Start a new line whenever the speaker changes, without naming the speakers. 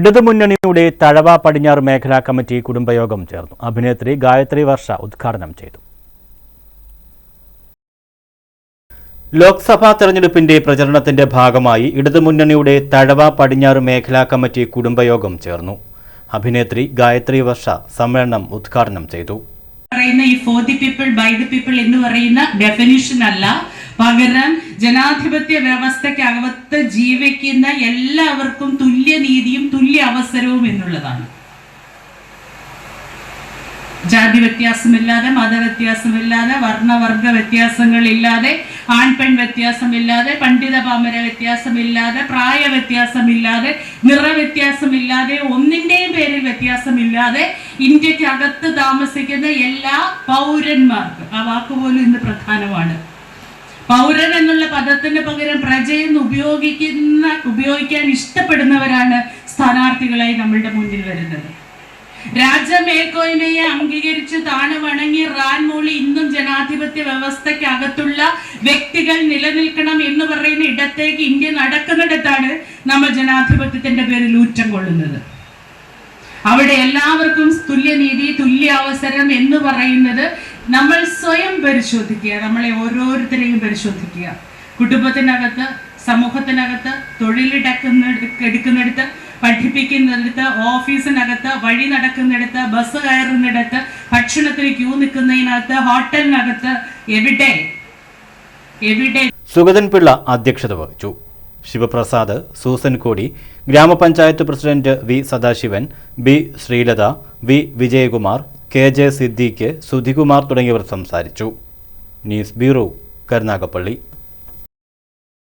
ഇടതുമുന്നണിയുടെ തഴവ പടിഞ്ഞാറ് മേഖലാ കമ്മിറ്റി കുടുംബയോഗം ചേർന്നു. അഭിനേത്രി ഗായത്രി വർഷ ഉദ്ഘാടനം ചെയ്തു. ലോക്സഭാ തെരഞ്ഞെടുപ്പിന്റെ പ്രചരണത്തിന്റെ ഭാഗമായി ഇടതുമുന്നണിയുടെ തഴവ പടിഞ്ഞാറ് മേഖലാ കമ്മിറ്റി കുടുംബയോഗം ചേർന്നു. അഭിനേത്രി ഗായത്രി വർഷ സമ്മേളനം ഉദ്ഘാടനം ചെയ്തു.
പറയുന്ന ഈ for the people by the people എന്ന് പറയുന്ന ഡെഫിനിഷൻ അല്ല. പകരം ജനാധിപത്യ വ്യവസ്ഥയ്ക്ക് വ്യവസ്ഥയ്ക്കകത്ത് ജീവിക്കുന്ന എല്ലാവർക്കും തുല്യ നീതിയും തുല്യ അവസരവും എന്നുള്ളതാണ്. ജാതി വ്യത്യാസമില്ലാതെ മത വ്യത്യാസമില്ലാതെ വർണവർഗ വ്യത്യാസങ്ങളില്ലാതെ ആൺ പെൺ വ്യത്യാസമില്ലാതെ പണ്ഡിത പാമര വ്യത്യാസമില്ലാതെ പ്രായ വ്യത്യാസമില്ലാതെ നിറവ്യത്യാസമില്ലാതെ ഒന്നിന്റെയും പേരിൽ വ്യത്യാസമില്ലാതെ ഇന്ത്യക്കകത്ത് താമസിക്കുന്ന എല്ലാ പൗരന്മാർക്കും ആ വാക്കുപോലും ഇന്ന് പ്രധാനമാണ്. പൗരൻ എന്നുള്ള പദത്തിന് പകരം പ്രജയെന്ന് ഉപയോഗിക്കുന്ന ഉപയോഗിക്കാൻ ഇഷ്ടപ്പെടുന്നവരാണ് സ്ഥാനാർത്ഥികളായി നമ്മളുടെ മുന്നിൽ വരുന്നത്. രാജമേൽക്കോയ്മയെ അംഗീകരിച്ച് താണു വണങ്ങി റാൻ മൂളി ഇന്നും ജനാധിപത്യ വ്യവസ്ഥയ്ക്കകത്തുള്ള വ്യക്തികൾ നിലനിൽക്കണം എന്ന് പറയുന്ന ഇടത്തേക്ക് ഇന്ത്യ നടക്കുന്നിടത്താണ് നമ്മൾ ജനാധിപത്യത്തിന്റെ പേരിൽ ഊറ്റം കൊള്ളുന്നത്. അവിടെ എല്ലാവർക്കും തുല്യനീതി തുല്യ അവസരം എന്ന് പറയുന്നത് നമ്മൾ സ്വയം പരിശോധിക്കുക നമ്മളെ ഓരോരുത്തരെയും പരിശോധിക്കുക. കുടുംബത്തിനകത്ത് സമൂഹത്തിനകത്ത് തൊഴിലിടക്കുന്ന എടുക്കുന്നിടത്ത് പഠിപ്പിക്കുന്നിടത്ത് ഓഫീസിനകത്ത് വഴി നടക്കുന്നിടത്ത് ബസ് കയറുന്നിടത്ത് ഭക്ഷണത്തിന് ക്യൂ നിൽക്കുന്നതിനകത്ത് ഹോട്ടലിനകത്ത് എവിടെ? എവിടെ?
സുഗതൻ പിള്ള അധ്യക്ഷത വഹിച്ചു. ശിവപ്രസാദ് സൂസൻ കോടി ഗ്രാമപഞ്ചായത്ത് president V Sadasivan B Sreelatha V Vijayakumar K J Siddique Sudhikumar തുടങ്ങിയവർ സംസാരിച്ചു. News bureau Karunagappally.